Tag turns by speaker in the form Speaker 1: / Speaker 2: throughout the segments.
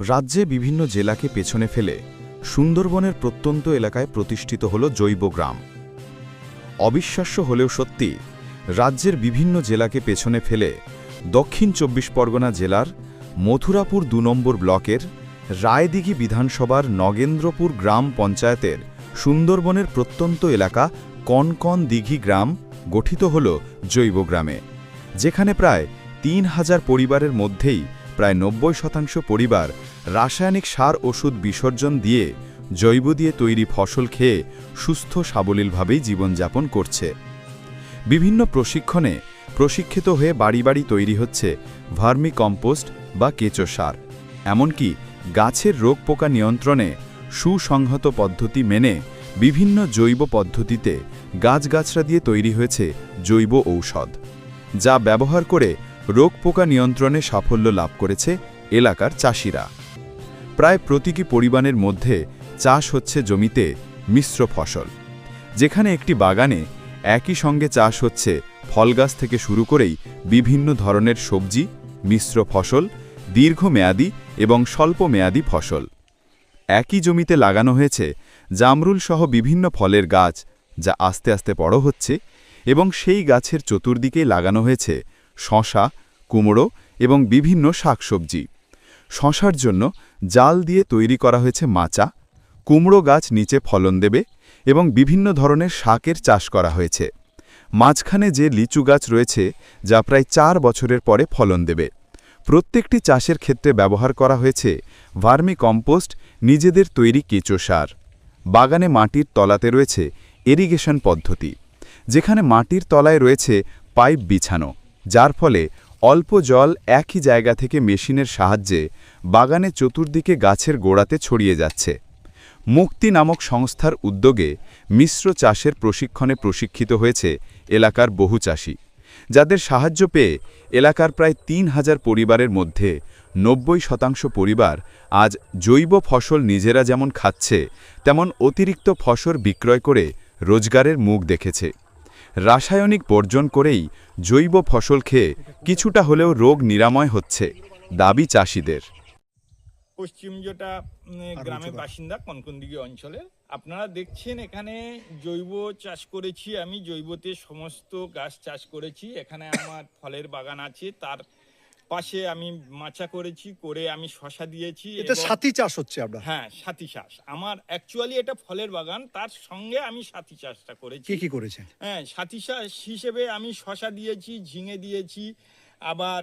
Speaker 1: রাজ্যে বিভিন্ন জেলাকে পেছনে ফেলে সুন্দরবনের প্রত্যন্ত এলাকায় প্রতিষ্ঠিত হল জৈব গ্রাম। অবিশ্বাস্য হলেও সত্যি, রাজ্যের বিভিন্ন জেলাকে পেছনে ফেলে দক্ষিণ চব্বিশ পরগনা জেলার মথুরাপুর দু নম্বর ব্লকের রায়দিঘি বিধানসভার নগেন্দ্রপুর গ্রাম পঞ্চায়েতের সুন্দরবনের প্রত্যন্ত এলাকা কনকন দিঘি গ্রাম গঠিত হল জৈবগ্রামে যেখানে প্রায় তিন হাজার পরিবারের মধ্যেই প্রায় নব্বই শতাংশ পরিবার রাসায়নিক সার ওষুধ বিসর্জন দিয়ে জৈব দিয়ে তৈরি ফসল খেয়ে সুস্থ সাবলীলভাবেই জীবনযাপন করছে। বিভিন্ন প্রশিক্ষণে প্রশিক্ষিত হয়ে বাড়ি বাড়ি তৈরি হচ্ছে ভার্মি কম্পোস্ট বা কেঁচো সার। এমনকি গাছের রোগ পোকা নিয়ন্ত্রণে সুসংহত পদ্ধতি মেনে বিভিন্ন জৈব পদ্ধতিতে গাছগাছরা দিয়ে তৈরি হয়েছে জৈব ঔষধ, যা ব্যবহার করে রোগ পোকা নিয়ন্ত্রণে সাফল্য লাভ করেছে এলাকার চাষিরা। প্রায় প্রতীকী পরিমাণের মধ্যে চাষ হচ্ছে জমিতে মিশ্র ফসল। যেখানে একটি বাগানে একই সঙ্গে চাষ হচ্ছে ফলগাছ থেকে শুরু করেই বিভিন্ন ধরনের সবজি, মিশ্র ফসল, দীর্ঘমেয়াদী এবং স্বল্পমেয়াদী ফসল। একই জমিতে লাগানো হয়েছে জামরুল সহ বিভিন্ন ফলের গাছ, যা আস্তে আস্তে বড় হচ্ছে এবং সেই গাছের চতুর্দিকেই লাগানো হয়েছে শশা, কুমড়ো এবং বিভিন্ন শাকসবজি। শশার জন্য জাল দিয়ে তৈরি করা হয়েছে মাচা, কুমড়ো গাছ নিচে ফলন দেবে এবং বিভিন্ন ধরনের শাকের চাষ করা হয়েছে। মাঝখানে যে লিচু গাছ রয়েছে, যা প্রায় চার বছরের পরে ফলন দেবে। প্রত্যেকটি চাষের ক্ষেত্রে ব্যবহার করা হয়েছে ভার্মি কম্পোস্ট, নিজেদের তৈরি কেঁচো সার। বাগানে মাটির তলাতে রয়েছে এরিগেশন পদ্ধতি, যেখানে মাটির তলায় রয়েছে পাইপ বিছানো। যার ফলে অল্প জল একই জায়গা থেকে মেশিনের সাহায্যে বাগানে চতুর্দিকে গাছের গোড়াতে ছড়িয়ে যাচ্ছে। মুক্তি নামক সংস্থার উদ্যোগে মিশ্র চাষের প্রশিক্ষণে প্রশিক্ষিত হয়েছে এলাকার বহু চাষি। যাদের সাহায্য পেয়ে এলাকার প্রায় তিন হাজার পরিবারের মধ্যে নব্বই শতাংশ পরিবার আজ জৈব ফসল নিজেরা যেমন খাচ্ছে, তেমন অতিরিক্ত ফসল বিক্রয় করে রোজগারের মুখ দেখেছে। রাসায়নিক বর্জন করেই জৈব ফসল খেয়ে কিছুটা হলেও রোগ নিরাময় হচ্ছে দাবি চাষিদের।
Speaker 2: পশ্চিম যেটা গ্রামের বাসিন্দা কনকনদিঘি অঞ্চলে আপনারা দেখছেন এখানে জৈব চাষ করেছি আমি জৈবতে সমস্ত গাছ চাষ করেছি এখানে আমার ফলের বাগান আছে তার পাশে আমি মাচা করেছি করে আমি শশা দিয়েছি
Speaker 3: এটা সাথী চাষ হচ্ছে আপনার
Speaker 2: হ্যাঁ সাথী চাষ। আমার অ্যাকচুয়ালি এটা ফলের বাগান তার সঙ্গে আমি সাথী চাষটা করেছি।
Speaker 3: কি কি করেছেন?
Speaker 2: হ্যাঁ সাথী চাষ হিসেবে আমি শশা দিয়েছি ঝিঙে দিয়েছি আবার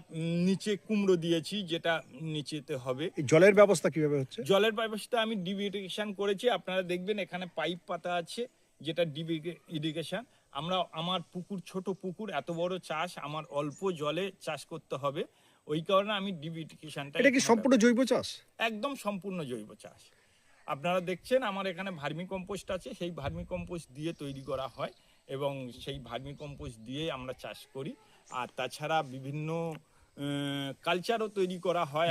Speaker 2: নিচে কুমড়ো দিয়েছি যেটা নিচেতে হবে।
Speaker 3: জলের ব্যবস্থা কীভাবে হচ্ছে?
Speaker 2: জলের ব্যবস্থা আমি ডিপ ইরিগেশন করেছি। আপনারা দেখবেন এখানে পাইপ পাতা আছে যেটা ডিপ ইরিগেশন আমরা আমার পুকুর ছোট পুকুর এত বড় চাষ আমার অল্প জলে চাষ করতে হবে। ওই কারণে আমি ইরিগেশনটা
Speaker 3: এটা কি সম্পূর্ণ জৈব চাষ?
Speaker 2: একদম সম্পূর্ণ জৈব চাষ। আপনারা দেখছেন আমার এখানে ভার্মি কম্পোস্ট আছে সেই ভার্মি কম্পোস্ট দিয়ে তৈরি করা হয় এবং সেই ভার্মি কম্পোস্ট দিয়ে আমরা চাষ করি। আর তাছাড়া বিভিন্ন কালচারও তৈরি করা হয়